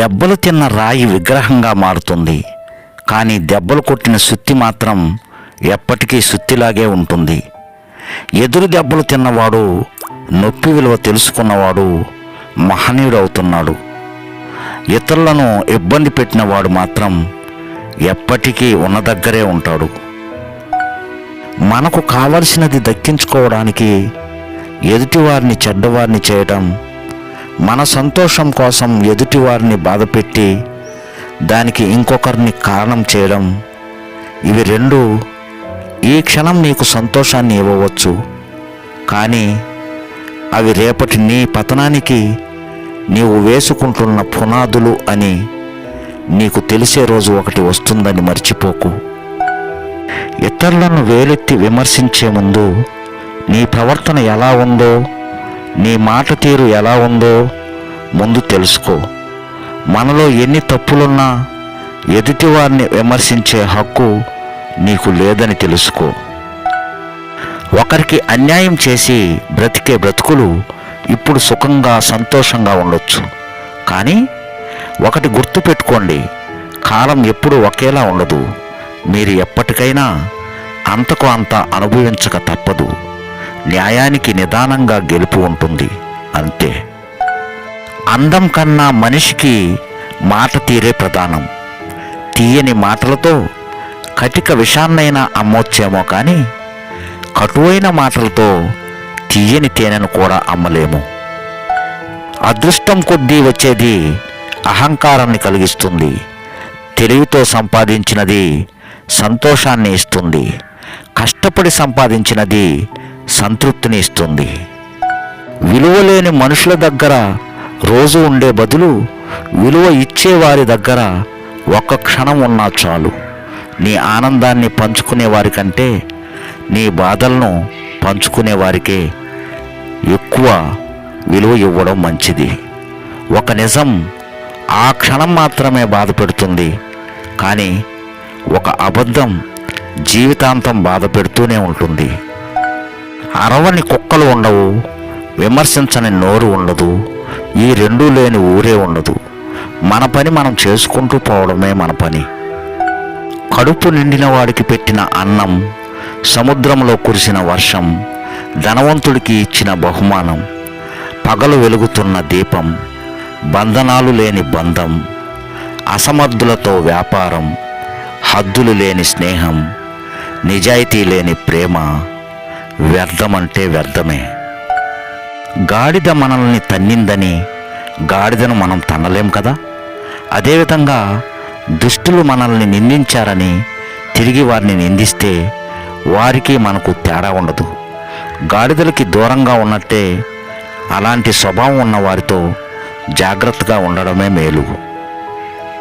దెబ్బలు తిన్న రాయి విగ్రహంగా మారుతుంది. కానీ దెబ్బలు కొట్టిన సుత్తి మాత్రం ఎప్పటికీ సుత్తిలాగే ఉంటుంది. ఎదురు దెబ్బలు తిన్నవాడు నొప్పి విలువ తెలుసుకున్నవాడు మహనీయుడు అవుతున్నాడు ఇతరులను ఇబ్బంది పెట్టినవాడు మాత్రం ఎప్పటికీ ఉన్న దగ్గరే ఉంటాడు. మనకు కావలసినది దక్కించుకోవడానికి ఎదుటివారిని చెడ్డవారిని చేయటం మన సంతోషం కోసం ఎదుటివారిని బాధపెట్టి దానికి ఇంకొకరిని కారణం చేయడం ఇవి రెండు ఈ క్షణం నీకు సంతోషాన్ని ఇవ్వవచ్చు. కానీ అవి రేపటి నీ పతనానికి నీవు వేసుకుంటున్న పునాదులు అని నీకు తెలిసే రోజు ఒకటి వస్తుందని మర్చిపోకు. ఇతరులను వేలెత్తి విమర్శించే ముందు నీ ప్రవర్తన ఎలా ఉందో నీ మాట తీరు ఎలా ఉందో ముందు తెలుసుకో. మనలో ఎన్ని తప్పులున్నా ఎదుటివారిని విమర్శించే హక్కు నీకు లేదని తెలుసుకో. ఒకరికి అన్యాయం చేసి బ్రతికే బ్రతుకులు ఇప్పుడు సుఖంగా సంతోషంగా ఉండొచ్చు. కానీ ఒకటి గుర్తుపెట్టుకోండి కాలం ఎప్పుడు ఒకేలా ఉండదు. మీరు ఎప్పటికైనా అంతకు అంత అనుభవించక తప్పదు. న్యాయానికి నిదానంగా గెలుపు ఉంటుంది. అంతే. అందం కన్నా మనిషికి మాట తీరే ప్రధానం. తీయని మాటలతో కటిక విషాన్నైనా అమ్మొచ్చేమో కానీ కటువైన మాటలతో తీయని తేనెను కూడా అమ్మలేము. అదృష్టం కొద్దీ వచ్చేది అహంకారాన్ని కలిగిస్తుంది. తెలివితో సంపాదించినది సంతోషాన్ని ఇస్తుంది. కష్టపడి సంపాదించినది సంతృప్తిని ఇస్తుంది. విలువలేని మనుషుల దగ్గర రోజు ఉండే బదులు విలువ ఇచ్చేవారి దగ్గర ఒక్క క్షణం ఉన్నా చాలు. నీ ఆనందాన్ని పంచుకునే వారికంటే నీ బాధలను పంచుకునే వారికే ఎక్కువ విలువ ఇవ్వడం మంచిది. ఒక నిజం ఆ క్షణం మాత్రమే బాధ పెడుతుంది. కానీ ఒక అబద్ధం జీవితాంతం బాధ పెడుతూనే ఉంటుంది. అరవని కుక్కలు ఉండవు విమర్శించని నోరు ఉండదు ఈ రెండూ లేని ఊరే ఉండదు. మన పని మనం చేసుకుంటూ పోవడమే మన పని. కడుపు నిండిన వాడికి పెట్టిన అన్నం సముద్రంలో కురిసిన వర్షం ధనవంతుడికి ఇచ్చిన బహుమానం పగలు వెలుగుతున్న దీపం బంధనాలు లేని బంధం అసమర్థులతో వ్యాపారం హద్దులు లేని స్నేహం నిజాయితీ లేని ప్రేమ వ్యర్థమంటే వ్యర్థమే. గాడిద మనల్ని తన్నిందని గాడిదను మనం తన్నలేం కదా? అదేవిధంగా దుష్టులు మనల్ని నిందించారని తిరిగి వారిని నిందిస్తే వారికి మనకు తేడా ఉండదు. గాడిదలకి దూరంగా ఉన్నట్టే అలాంటి స్వభావం ఉన్న వారితో జాగ్రత్తగా ఉండడమే మేలు.